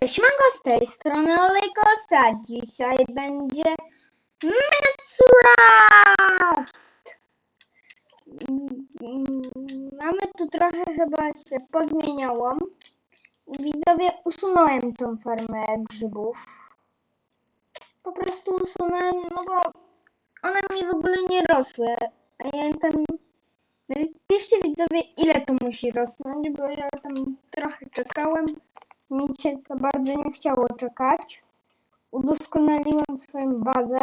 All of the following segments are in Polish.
Cześć, Mango z tej strony Olejkosa. Dzisiaj będzie Minecraft. Mamy tu trochę chyba się pozmieniało. Widzowie, usunąłem tą farmę grzybów. Po prostu usunąłem, no bo one mi w ogóle nie rosły. A ja tam... Piszcie widzowie, ile to musi rosnąć, bo ja tam trochę czekałem. Mi się to bardzo nie chciało czekać. Udoskonaliłem swoją bazę.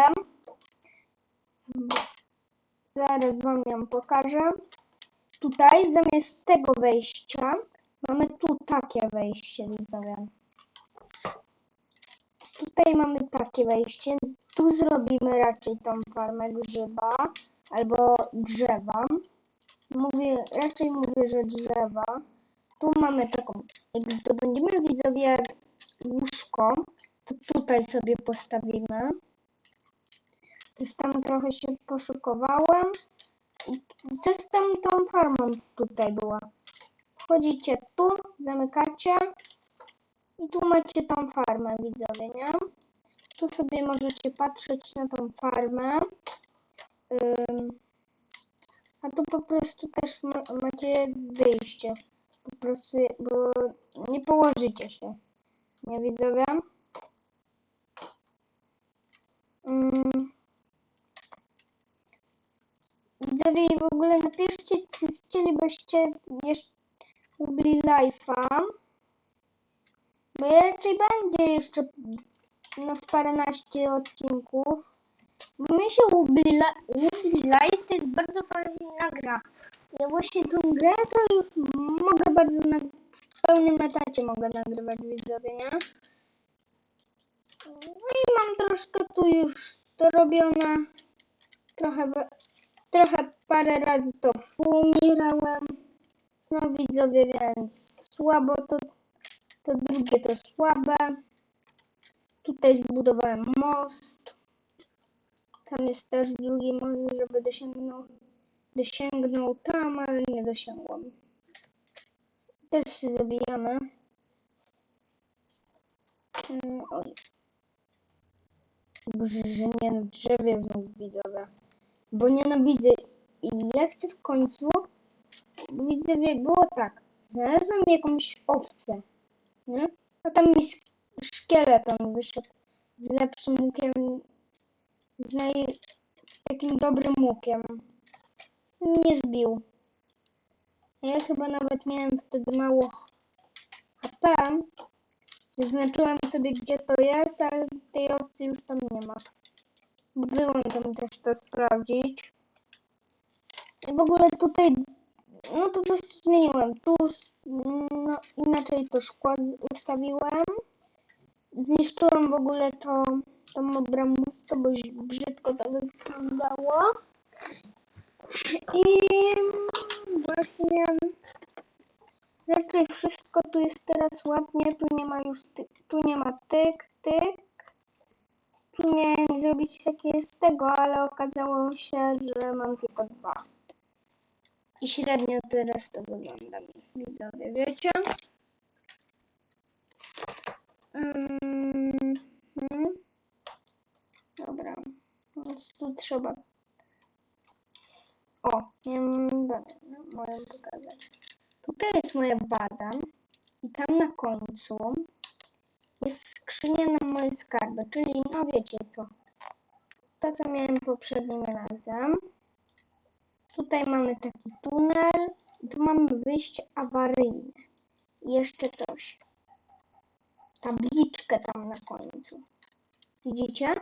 Zaraz wam ją pokażę. Tutaj zamiast tego wejścia mamy tu takie wejście, widzowie. Tutaj mamy takie wejście. Tu zrobimy raczej tą farmę grzyba albo drzewa. Mówię, raczej mówię, że drzewa. Tu mamy taką, jak zdobędziemy widzowie łóżko, to tutaj sobie postawimy. Już tam trochę się poszukowałem. I co z tą, tą farmą tutaj była? Wchodzicie tu, zamykacie i tu macie tą farmę widzowie, nie? Tu sobie możecie patrzeć na tą farmę. Ym, a tu po prostu też ma, macie wyjście. Po prostu, bo nie położycie się. Nie widzowie? Mm. Widzowie w ogóle napiszcie, czy chcielibyście jeszcze Ubli Life'a. Bo ja raczej będzie jeszcze no z paręnaście odcinków. Bo mi się Ubli, Li- Ubli Life to jest bardzo fajna gra. Ja właśnie tą grę to już mogę bardzo na w pełnym etacie mogę nagrywać widzowie, nie? No i mam troszkę tu już to robione. Trochę, trochę parę razy to umierałem. No widzowie, więc słabo to, to drugie to słabe. Tutaj zbudowałem most. Tam jest też drugi most, żeby dosięgnął, dosięgnął tam, ale nie dosięgłam. Też zabijamy. Mm, Oj. Boże, że nie na drzewie znów widzowie. Bo nienawidzę. Ja chcę w końcu. Widzowie było tak. Znalazłem jakąś owcę. Nie? A tam mi szkieleton wyszedł z lepszym łukiem. Z naj... takim dobrym łukiem. Nie zbił. Ja chyba nawet miałem wtedy mało HP. Zaznaczyłem sobie, gdzie to jest, ale tej opcji już tam nie ma. Byłem tam też to sprawdzić. W ogóle tutaj, no po prostu zmieniłem. Tu, no inaczej to szkło z- ustawiłem. Zniszczyłem w ogóle to, to obramustwo, bo brzydko to wyglądało. I właśnie raczej wszystko tu jest teraz ładnie, tu nie ma już, ty, tu nie ma tyk, tyk. Tu miałem zrobić takie z tego, ale okazało się, że mam tylko dwa. I średnio teraz to wygląda, widzowie, wiecie? Mm, mhm. Dobra, więc tu trzeba... O, miałem badać, no, mogę pokazać. Tutaj jest moja baza i tam na końcu jest skrzynia na moje skarby, czyli no wiecie co. To, co miałem poprzednim razem. Tutaj mamy taki tunel. i Tu mamy wyjście awaryjne. I jeszcze coś. Tabliczkę tam na końcu. Widzicie?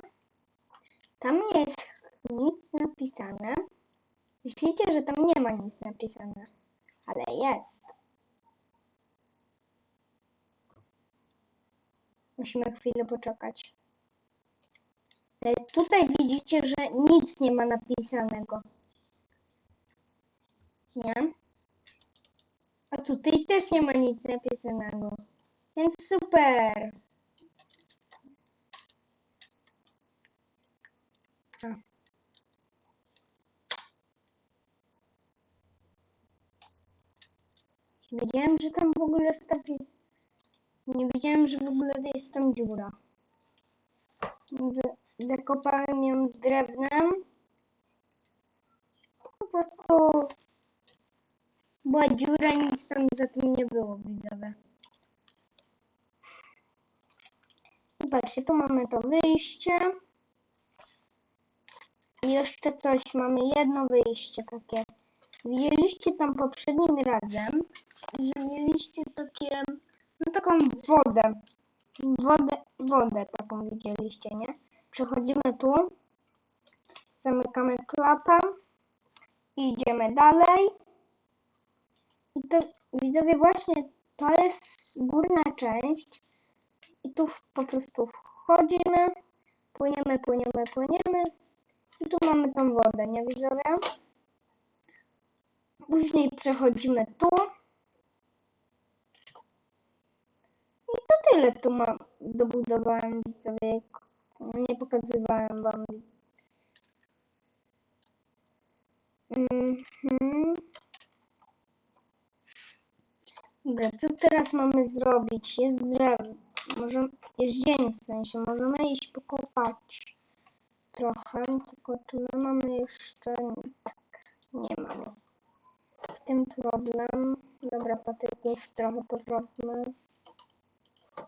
Tam nie jest nic napisane. Myślicie, że tam nie ma nic napisane. Ale jest. Musimy chwilę poczekać. Tutaj widzicie, że nic nie ma napisanego. Nie? A tutaj też nie ma nic napisanego. Więc super. A. Wiedziałem, że tam w ogóle stawi... Nie wiedziałem, że w ogóle jest tam dziura. Zakopałem ją drewnem. Po prostu była dziura, nic tam za tym nie było, widzowie. Patrzcie, tu mamy to wyjście. I jeszcze coś, mamy jedno wyjście takie. Widzieliście tam poprzednim razem, że mieliście takie, no taką wodę. Wodę, wodę taką widzieliście, nie? Przechodzimy tu, zamykamy klapę idziemy dalej. I to widzowie właśnie to jest górna część i tu po prostu wchodzimy, płyniemy, płyniemy, płyniemy i tu mamy tą wodę, nie widzowie? Później przechodzimy tu. I to tyle tu mam, dobudowałem widzowie. Nie pokazywałem wam. Mhm. Dobra, co teraz mamy zrobić? Jest drzewo. Może, jest dzień w sensie. Możemy iść pokopać trochę. Tylko czy my mamy jeszcze... Tak, nie mamy. Tym problem. Dobra, patyków trochę potropmy.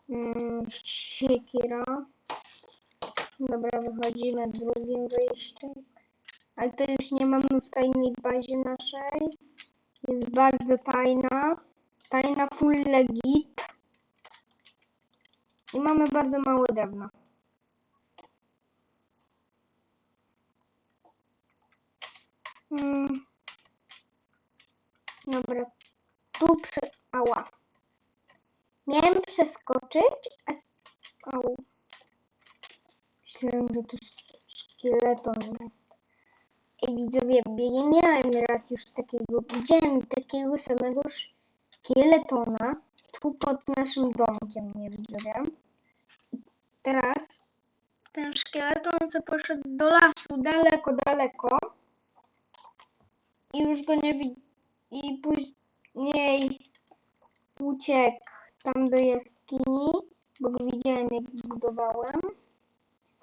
Mm, siekira. Dobra, wychodzimy drugim wyjściem. Ale to już nie mamy w tajnej bazie naszej. Jest bardzo tajna. Tajna full legit. I mamy bardzo mało drewna. Mm. Dobra, tu prze... Ała. Miałem przeskoczyć, a... Au. Myślałem, że tu szkieleton jest. I widzowie, ja miałem raz już takiego, widziałem takiego samego szkieletona tu pod naszym domkiem, nie widzowie. Teraz ten szkieleton co poszedł do lasu daleko, daleko. I już go nie widzę. I później uciekł tam do jaskini, bo go widziałem jak budowałem.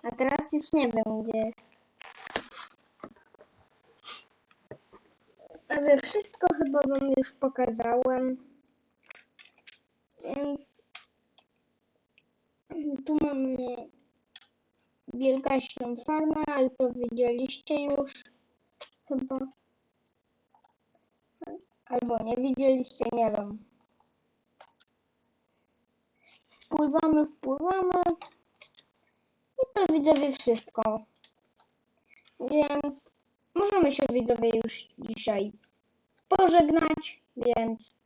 A teraz już nie wiem gdzie jest. Ale wszystko chyba wam już pokazałem. Więc tu mamy wielkaśną farmę, ale to widzieliście już chyba. Albo nie widzieliście, nie wiem. Wpływamy, wpływamy. I to widzowie wszystko. Więc możemy się widzowie już dzisiaj pożegnać, więc